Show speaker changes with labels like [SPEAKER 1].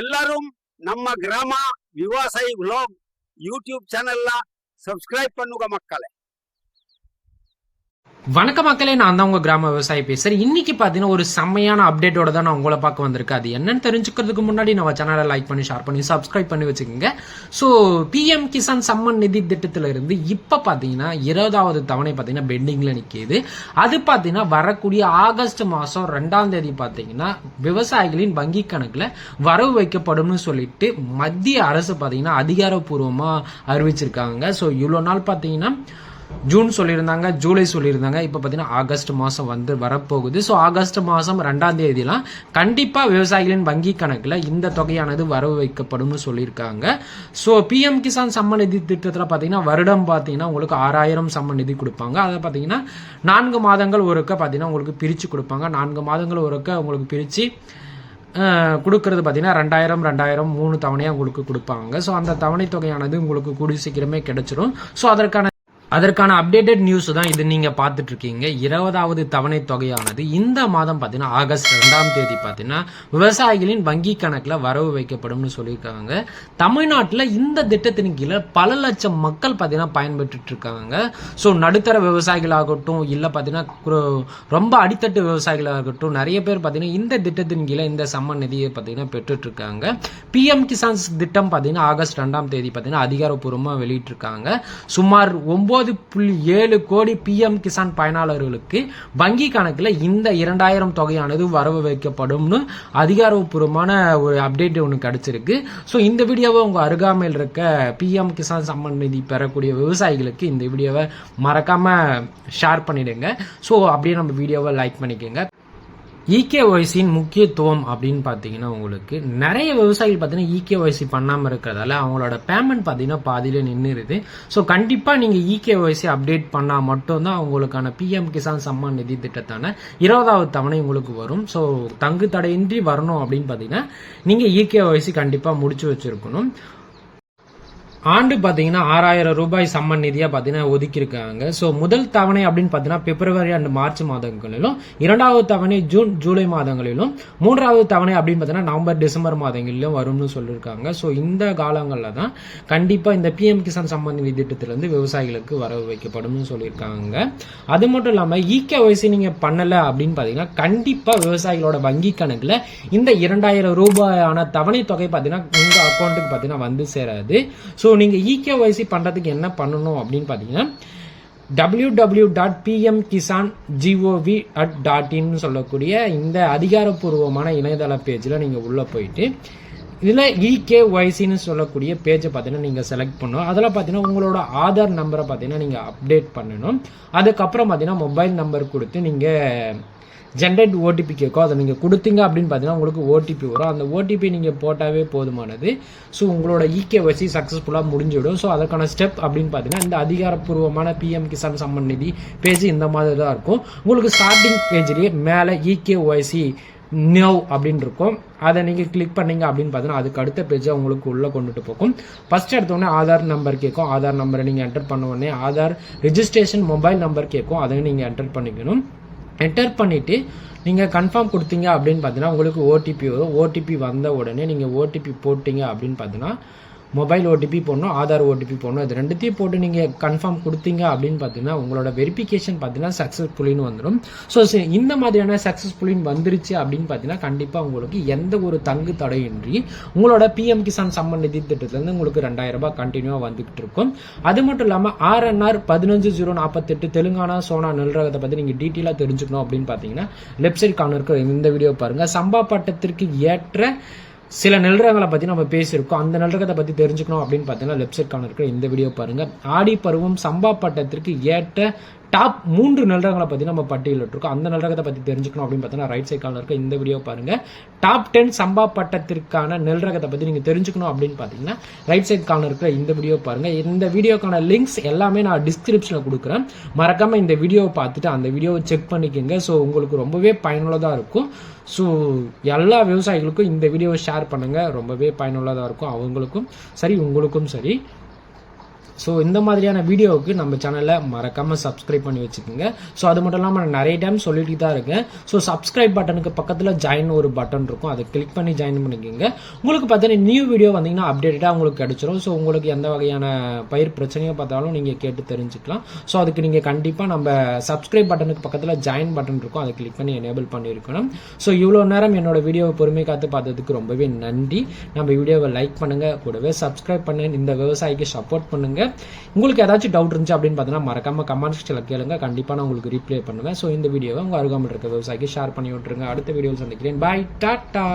[SPEAKER 1] ಎಲ್ಲರೂ ನಮ್ಮ ಗ್ರಾಮ ವಿವಾಸೈ ವ್ಲಾಗ್ ಯೂಟ್ಯೂಬ್ ಚಾನೆಲ್ ಸಬ್ಸ್ಕ್ರೈಬ್ ಪನ್ನುಗ ಮಕ್ಕಳೇ.
[SPEAKER 2] வணக்க மக்களே நான் தான் உங்க கிராம விவசாயி பேசுறேன். இன்னைக்கு பாத்தீங்கன்னா ஒரு செம்மையான அப்டேட்டோட தான் நான் உங்களை பார்க்க வந்திருக்கேன். அது என்னன்னு தெரிஞ்சுக்கிறதுக்கு முன்னாடி நம்ம சேனலை லைக் பண்ணி ஷேர் பண்ணி சப்ஸ்கிரைப் பண்ணி வச்சுக்கோங்க. ஸோ பிஎம் கிசான் சம்மன் நிதி திட்டத்துல இருந்து இப்ப பாத்தீங்கன்னா இருபதாவது தவணை பாத்தீங்கன்னா பெண்டிங்ல நிக்குது. அது பாத்தீங்கன்னா வரக்கூடிய ஆகஸ்ட் மாசம் ரெண்டாம் தேதி பாத்தீங்கன்னா விவசாயிகளின் வங்கி கணக்குல வரவு வைக்கப்படும்னு சொல்லிட்டு மத்திய அரசு பாத்தீங்கன்னா அதிகாரப்பூர்வமா அறிவிச்சிருக்காங்க. ஸோ இவ்வளோ நாள் பாத்தீங்கன்னா ஜூன் சொல்லியிருந்தாங்க ஜூலை சொல்லியிருந்தாங்க. இப்போ பார்த்தீங்கன்னா ஆகஸ்ட் மாதம் வந்து வரப்போகுது. ஸோ ஆகஸ்ட் மாதம் ரெண்டாம் தேதிலாம் கண்டிப்பாக விவசாயிகளின் வங்கி கணக்கில் இந்த தொகையானது வரவு வைக்கப்படும்னு சொல்லியிருக்காங்க. ஸோ பிஎம் கிசான் சம்ம நிதி திட்டத்தில் பார்த்தீங்கன்னா வருடம் பார்த்தீங்கன்னா உங்களுக்கு ஆறாயிரம் சம்ம நிதி கொடுப்பாங்க. அதை பார்த்தீங்கன்னா நான்கு மாதங்கள் ஒருக்க பார்த்தீங்கன்னா உங்களுக்கு பிரித்து கொடுப்பாங்க. நான்கு மாதங்கள் ஒருக்க உங்களுக்கு பிரித்து கொடுக்கறது பார்த்தீங்கன்னா ரெண்டாயிரம் ரெண்டாயிரம் மூணு தவணையாக உங்களுக்கு கொடுப்பாங்க. ஸோ அந்த தவணை தொகையானது உங்களுக்கு கூடிய சீக்கிரமே கிடைச்சிரும். ஸோ அதற்கான அதற்கான அப்டேட்டட் நியூஸ் தான் இது நீங்க பார்த்துட்டு இருக்கீங்க இருபதாவது தவணை தொகையானது இந்த மாதம் பார்த்தீங்கன்னா ஆகஸ்ட் ரெண்டாம் தேதி பார்த்தீங்கன்னா விவசாயிகளின் வங்கி கணக்கில் வரவு வைக்கப்படும்னு சொல்லியிருக்காங்க. தமிழ்நாட்டில் இந்த திட்டத்தின் கீழே பல லட்சம் மக்கள் பார்த்தீங்கன்னா பயன்பெற்றுட்டு இருக்காங்க ஸோ நடுத்தர விவசாயிகளாகட்டும் இல்லை பார்த்தீங்கன்னா ரொம்ப அடித்தட்டு விவசாயிகளாகட்டும் நிறைய பேர் பார்த்தீங்கன்னா இந்த திட்டத்தின் கீழே இந்த சம்ம நிதியை பார்த்தீங்கன்னா பெற்றுட்டு இருக்காங்க பிஎம் கிசான் திட்டம் பார்த்தீங்கன்னா ஆகஸ்ட் ரெண்டாம் தேதி பார்த்தீங்கன்னா அதிகாரப்பூர்வமாக வெளியிட்டிருக்காங்க சுமார் ஒன்பது புள்ளி ஏழு கோடி பிஎம் கிசான் பயனாளர்களுக்கு வங்கி கணக்கில் இந்த இரண்டாயிரம் தொகையானது வரவு வைக்கப்படும்னு அதிகாரப்பூர்வமான ஒரு அப்டேட் ஒன்று கிடைச்சிருக்கு. ஸோ இந்த வீடியோவை உங்கள் அருகாமையில் இருக்க பிஎம் கிசான் சம்மன் நிதி பெறக்கூடிய விவசாயிகளுக்கு இந்த வீடியோவை மறக்காமல் ஷேர் பண்ணிடுங்க. ஸோ அப்படியே நம்ம வீடியோவை லைக் பண்ணிக்கோங்க. இகேஒய்சியின் முக்கியத்துவம் அப்படின்னு பார்த்தீங்கன்னா உங்களுக்கு நிறைய விவசாயிகள் பார்த்தீங்கன்னா இகேஒய்சி பண்ணாமல் இருக்கிறதால அவங்களோட பேமெண்ட் பார்த்தீங்கன்னா பாதியில நின்றுருது ஸோ கண்டிப்பாக நீங்கள் இகேஒய்சி அப்டேட் பண்ணால் மட்டும்தான் அவங்களுக்கான பிஎம் கிசான் சம்மான் நிதி திட்டத்தான இருபதாவது தவணை உங்களுக்கு வரும். ஸோ தங்கு தடையின்றி வரணும் அப்படின்னு பார்த்தீங்கன்னா நீங்கள் இகேஒய்சி கண்டிப்பாக முடிச்சு வச்சிருக்கணும். ஆண்டு பார்த்தீங்கன்னா ஆறாயிரம் ரூபாய் சம்மன் நிதியாக பார்த்தீங்கன்னா ஒதுக்கியிருக்காங்க. ஸோ முதல் தவணை அப்படின்னு பார்த்தீங்கன்னா பிப்ரவரி அண்ட் மார்ச் மாதங்களிலும் இரண்டாவது தவணை ஜூன் ஜூலை மாதங்களிலும் மூன்றாவது தவணை அப்படின்னு பார்த்தீங்கன்னா நவம்பர் டிசம்பர் மாதங்களிலும் வரும்னு சொல்லியிருக்காங்க. ஸோ இந்த காலங்களில் தான் கண்டிப்பாக இந்த பிஎம் கிசான் சம்மன் நிதி திட்டத்திலிருந்து விவசாயிகளுக்கு வர வைக்கப்படும்னு சொல்லியிருக்காங்க. அது மட்டும் இல்லாமல் இகேஒய்சி நீங்கள் பண்ணலை அப்படின்னு பார்த்தீங்கன்னா கண்டிப்பாக விவசாயிகளோட வங்கி கணக்கில் இந்த இரண்டாயிரம் ரூபாயான தவணை தொகை பார்த்தீங்கன்னா உங்கள் அக்கௌண்ட்டுக்கு பார்த்தீங்கன்னா வந்து சேராது. ஸோ ஸோ நீங்கள் இகேஒய்சி பண்ணுறதுக்கு என்ன பண்ணணும் அப்படின்னு பார்த்தீங்கன்னா W W dot PM Kisan GOV at dot இன்னு சொல்லக்கூடிய இந்த அதிகாரப்பூர்வமான இணையதள பேஜில் நீங்கள் உள்ளே போயிட்டு இதில் இகேஒய்சின்னு சொல்லக்கூடிய பேஜை பார்த்தீங்கன்னா நீங்கள் செலக்ட் பண்ணணும். அதில் பார்த்தீங்கன்னா உங்களோட ஆதார் நம்பரை பார்த்தீங்கன்னா நீங்கள் அப்டேட் பண்ணணும். அதுக்கப்புறம் பார்த்தீங்கன்னா மொபைல் நம்பர் கொடுத்து நீங்கள் ஜென்ரேட் ஓடிபி கேட்கும் அதை நீங்கள் கொடுத்தீங்க அப்படின்னு பார்த்தீங்கன்னா உங்களுக்கு ஓடிபி வரும். அந்த ஓடிபி நீங்கள் போட்டாவே போதுமானது. ஸோ உங்களோட இகேஒய்சி சக்ஸஸ்ஃபுல்லாக முடிஞ்சிடும். ஸோ அதற்கான ஸ்டெப் அப்படின்னு பார்த்தீங்கன்னா இந்த அதிகாரப்பூர்வமான பிஎம் கிசான் சம்மன் நிதி பேஜ் இந்த மாதிரி தான் இருக்கும். உங்களுக்கு ஸ்டார்டிங் பேஜ்லேயே மேலே இகேஒய்சி நோ அப்படின்னு இருக்கும். அதை நீங்கள் கிளிக் பண்ணீங்க அப்படின்னு பார்த்தீங்கன்னா அதுக்கு அடுத்த பேஜை உங்களுக்கு உள்ளே கொண்டுட்டு போகும். ஃபஸ்ட் எடுத்தோடனே ஆதார் நம்பர் கேட்கும் ஆதார் நம்பரை நீங்கள் என்டர் பண்ண உடனே ஆதார் ரிஜிஸ்ட்ரேஷன் மொபைல் நம்பர் கேட்கும் அதையும் நீங்கள் என்டர் பண்ணிக்கணும். என்டர் பண்ணிவிட்டு நீங்கள் கன்ஃபார்ம் கொடுத்தீங்க அப்படின்னு பார்த்தீங்கன்னா உங்களுக்கு ஓடிபி வரும். ஓடிபி வந்த உடனே நீங்கள் ஓடிபி போட்டிங்க அப்படின்னு பார்த்தீங்கன்னா மொபைல் ஓடிபி போடணும் ஆதார் ஓடிபி போடணும். இது ரெண்டுத்தையும் போட்டு நீங்கள் கன்ஃபார்ம் கொடுத்தீங்க அப்படின்னு பார்த்தீங்கன்னா உங்களோட வெரிஃபிகேஷன் பார்த்தீங்கன்னா சக்ஸஸ்ஃபுல்லின்னு வந்துடும் ஸோ இந்த மாதிரியான சக்ஸஸ்ஃபுல்லின் வந்துருச்சு அப்படின்னு பார்த்தீங்கன்னா கண்டிப்பாக உங்களுக்கு எந்த ஒரு தங்கு தடையின்றி உங்களோட பிஎம் கிசான் சம்மன் நிதி திட்டத்துலேருந்து உங்களுக்கு ரெண்டாயிரம் ரூபாய் கண்டினியூவாக வந்துகிட்டு இருக்கும். அது மட்டும் இல்லாமல் ஆர்என்ஆர் பதினஞ்சு ஜீரோ நாற்பத்தெட்டு தெலுங்கானா சோனா நெல்ரகத்தை பற்றி நீங்கள் டீட்டெயிலாக தெரிஞ்சுக்கணும் அப்படின்னு பார்த்தீங்கன்னா லெஃப்ட் சைட் கார்னர் இந்த வீடியோ பாருங்கள் சம்பா பட்டத்திற்கு ஏற்ற சில நெல்ரகங்களை பற்றி நம்ம பேசியிருக்கோம். அந்த நெல்ரகத்தை பற்றி தெரிஞ்சுக்கணும் அப்படின்னு பார்த்தீங்கன்னா லெஃப்ட் சைட் கார்னர் இருக்கிற இந்த வீடியோ பாருங்க. ஆடி பருவம் சம்பா பட்டத்திற்கு ஏற்ற டாப் மூன்று நல்லரங்களை பற்றி நம்ம பட்டியலிட்டிருக்கோம் அந்த நல்லரகத்தை பற்றி தெரிஞ்சுக்கணும் அப்படின்னு பார்த்தீங்கன்னா ரைட் சைட் காலில் இருக்க இந்த வீடியோ பாருங்கள் டாப் டென் சம்பா பட்டத்திற்கான நெல்ரகத்தை பற்றி நீங்கள் தெரிஞ்சுக்கணும் அப்படின்னு பார்த்தீங்கன்னா ரைட் சைட் காலில் இருக்கிற இந்த வீடியோ பாருங்கள் இந்த வீடியோக்கான லிங்க்ஸ் எல்லாமே நான் டிஸ்கிரிப்ஷனில் கொடுக்குறேன். மறக்காமல் இந்த வீடியோவை பார்த்துட்டு அந்த வீடியோவை செக் பண்ணிக்கோங்க. ஸோ உங்களுக்கு ரொம்பவே பயனுள்ளதாக இருக்கும். ஸோ எல்லா விவசாயிகளுக்கும் இந்த வீடியோவை ஷேர் பண்ணுங்கள் ரொம்பவே பயனுள்ளதாக இருக்கும். அவங்களுக்கும் சரி உங்களுக்கும் சரி. ஸோ இந்த மாதிரியான வீடியோவுக்கு நம்ம சேனலை மறக்காமல் சப்ஸ்கிரைப் பண்ணி வச்சுக்கோங்க. ஸோ அது மட்டும் இல்லாமல் நான் நிறைய டைம் சொல்லிட்டு தான் இருக்கேன். ஸோ சப்ஸ்கிரைப் பட்டனுக்கு பக்கத்தில் ஜாயின் ஒரு பட்டன் இருக்கும். அதை கிளிக் பண்ணி ஜாயின் பண்ணிக்கோங்க. உங்களுக்கு பார்த்தீங்கன்னா நியூ வீடியோ வந்தீங்கன்னா அப்டேட்டடாக உங்களுக்கு கிடைச்சிரும். ஸோ உங்களுக்கு எந்த வகையான பயிர் பிரச்சனையோ பார்த்தாலும் நீங்கள் கேட்டு தெரிஞ்சுக்கலாம். ஸோ அதுக்கு நீங்கள் கண்டிப்பாக நம்ம சப்ஸ்கிரைப் பட்டனுக்கு பக்கத்தில் ஜாயின் பட்டன் இருக்கும். அதை கிளிக் பண்ணி எனேபிள் பண்ணியிருக்கணும். ஸோ இவ்வளோ நேரம் என்னோட வீடியோவை பொறுமை காத்து பார்த்ததுக்கு ரொம்பவே நன்றி. நம்ம வீடியோவை லைக் பண்ணுங்கள் கூடவே சப்ஸ்கிரைப் பண்ணு. இந்த விவசாயிக்கு சப்போர்ட் பண்ணுங்கள் உங்களுக்கு ஏதாச்சும் டவுட் இருந்துச்சு அப்படின்னு பார்த்தீங்கன்னா மறக்காம கமெண்ட் செக்ஷனில் கேளுங்க. கண்டிப்பாக நான் உங்களுக்கு ரிப்ளை பண்ணுவேன். ஸோ இந்த வீடியோவை உங்கள் அருகாமல் இருக்க விவசாயிக்கு ஷேர் பண்ணி விட்டுருங்க. அடுத்த வீடியோவில் சந்திக்கிறேன். பாய் டாட்டா